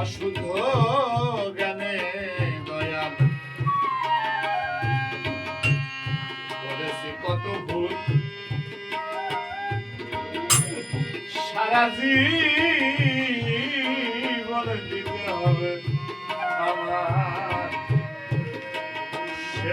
অশুদ্ধ জ্ঞানে কত ভুল। সারা জীবন দিতে হবে আমার। সে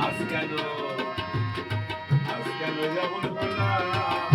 আজ কেন আজ কেন যেমন হলাম